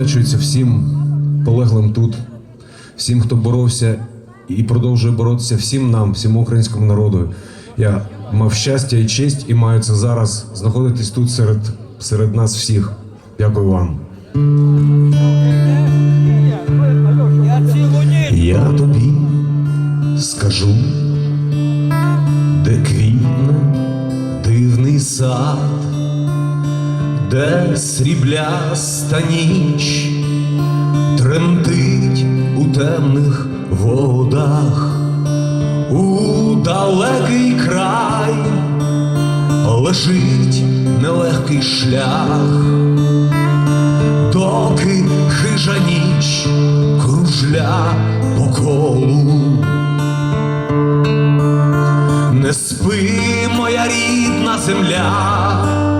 Дякується всім полеглим тут, всім, хто боровся і продовжує боротися, всім нам, всьому українському народу. Я мав щастя і честь і маю це зараз знаходитись тут серед, серед нас всіх. Дякую вам. Я тобі скажу, де квітне дивний сад, де срібляста ніч тремтить у темних водах, у далекий край лежить нелегкий шлях, доки хижа ніч кружля по колу. Не спи, моя рідна земля,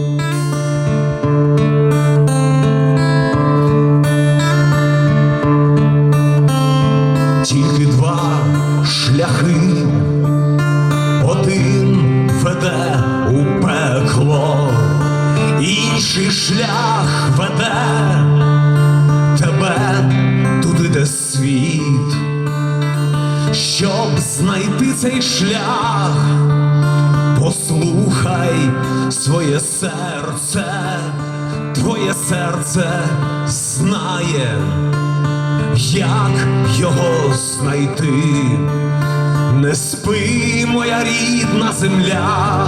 Шлях веде тебе туди, де світ, щоб знайти цей шлях, послухай своє серце, твоє серце знає як його знайти. Не спи, моя рідна земля,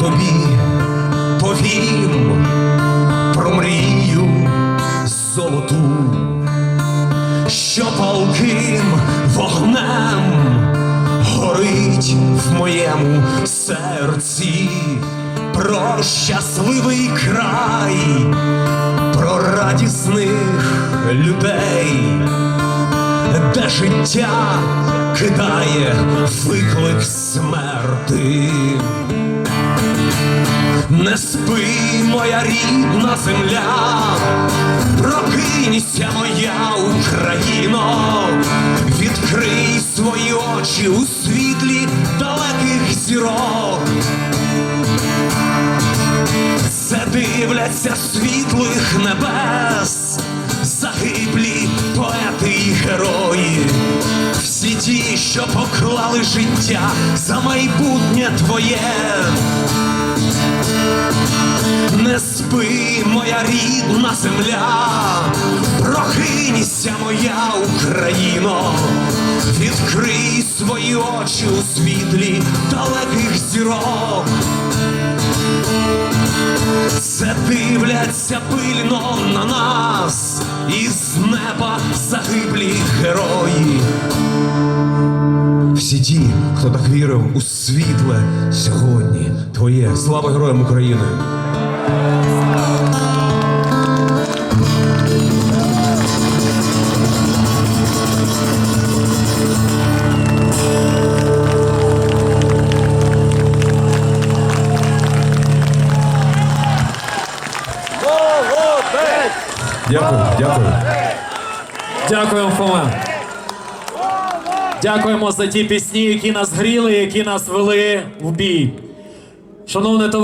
Тобі повім про мрію золоту що палким вогнем горить в моєму серці про щасливий край, про радісних людей, де життя кидає виклик смерти. Не спи, моя рідна земля, прокинься, моя Україно, відкрий свої очі у світлі далеких зірок. Це дивляться світлих небес, загиблі поети й герої, всі ті, що поклали життя за майбутнє твоє. Спи, моя рідна земля, прокинься, моя Україно, відкрий свої очі у світлі далеких зірок. Це дивляться пильно на нас, із неба загиблі герої. Всі ті, хто так вірив у світле сьогодні, твоє слава героям України. Дякую, дякую. Дякуємо, Фома. Дякуємо за ті пісні, які нас гріли, які нас вели в бій. Шановне товариство.